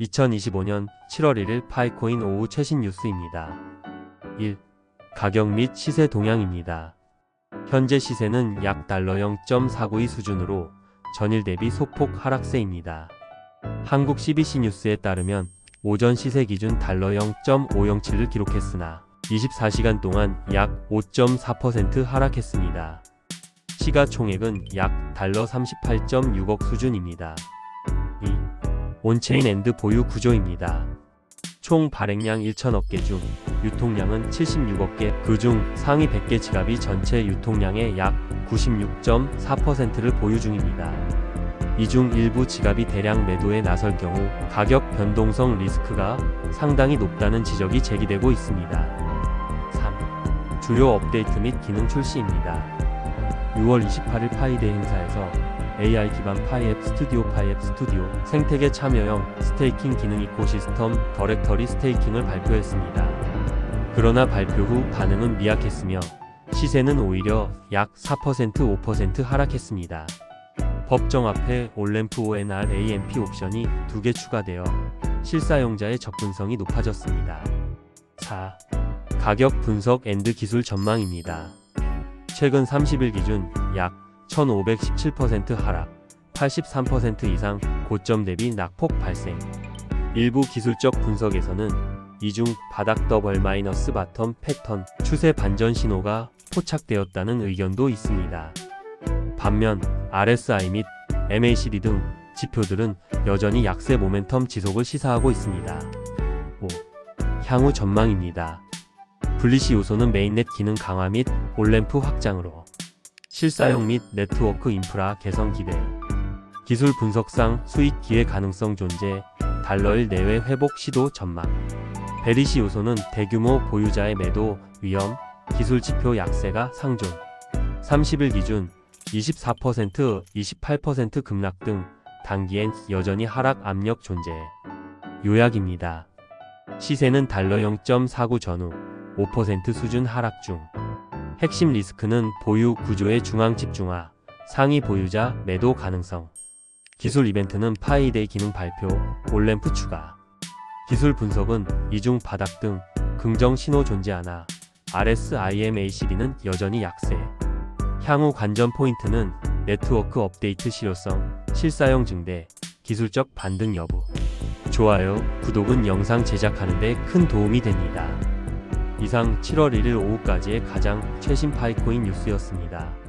2025년 7월 1일 파이코인 오후 최신 뉴스입니다. 1. 가격 및 시세 동향입니다. 현재 시세는 약 달러 0.492 수준으로 전일 대비 소폭 하락세입니다. 한국 CBC 뉴스에 따르면 오전 시세 기준 달러 0.507을 기록했으나 24시간 동안 약 5.4% 하락했습니다. 시가 총액은 약 달러 38.6억 수준입니다. 2. 온체인 앤드 보유 구조입니다. 총 발행량 1천억 개 중 유통량은 76억 개, 그중 상위 100개 지갑이 전체 유통량의 약 96.4%를 보유 중입니다. 이 중 일부 지갑이 대량 매도에 나설 경우 가격 변동성 리스크가 상당히 높다는 지적이 제기되고 있습니다. 3. 주요 업데이트 및 기능 출시입니다. 6월 28일 파이데이 행사에서 AI 기반 파이앱 스튜디오 파이앱 스튜디오 생태계 참여형 스테이킹 기능 이코시스템 더렉터리 스테이킹을 발표했습니다. 그러나 발표 후 반응은 미약했으며 시세는 오히려 약 4% 5% 하락했습니다. 법정 앞에 올램프 ONR AMP 옵션이 두개 추가되어 실사용자의 접근성이 높아졌습니다. 4. 가격 분석 앤드 기술 전망입니다. 최근 30일 기준 약 1517% 하락, 83% 이상 고점 대비 낙폭 발생. 일부 기술적 분석에서는 이중 바닥 더블 마이너스 바텀 패턴 추세 반전 신호가 포착되었다는 의견도 있습니다. 반면 RSI 및 MACD 등 지표들은 여전히 약세 모멘텀 지속을 시사하고 있습니다. 5. 향후 전망입니다. 분리시 요소는 메인넷 기능 강화 및 올램프 확장으로 실사용 및 네트워크 인프라 개선 기대 기술 분석상 수익 기회 가능성 존재 달러일 내외 회복 시도 전망 베리시 요소는 대규모 보유자의 매도 위험 기술 지표 약세가 상존 30일 기준 24% 28% 급락 등 단기엔 여전히 하락 압력 존재 요약입니다. 시세는 달러 0.49 전후 5% 수준 하락 중. 핵심 리스크는 보유 구조의 중앙 집중화, 상위 보유자 매도 가능성. 기술 이벤트는 파이데이 기능 발표, 올램프 추가. 기술 분석은 이중 바닥 등 긍정 신호 존재하나 RSIMACD는 여전히 약세. 향후 관전 포인트는 네트워크 업데이트 실효성, 실사용 증대, 기술적 반등 여부. 좋아요, 구독은 영상 제작하는 데 큰 도움이 됩니다. 이상 7월 1일 오후까지의 가장 최신 파이코인 뉴스였습니다.